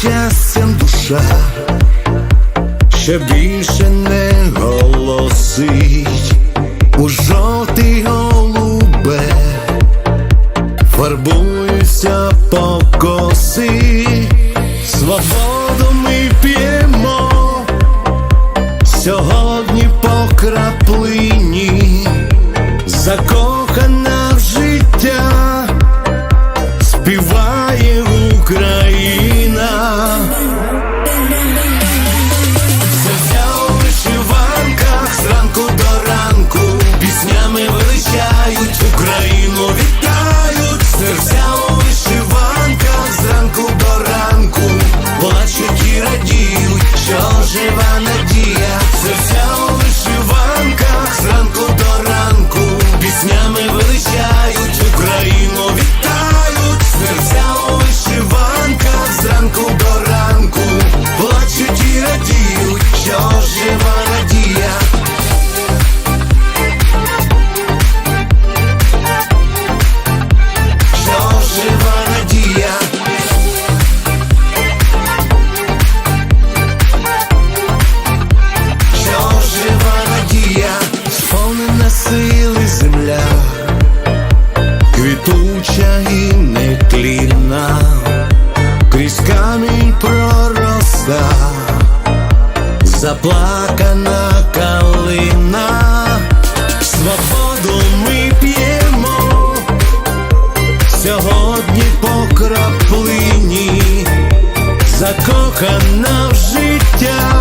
щастям душа, ще більше не голосить у жовтий голубе, фарбуюся по коси, свободу ми п'ємо сьогодні по краплині. Закон заплакана калина, свободу ми п'ємо. Сьогодні по краплині, закохана в життя.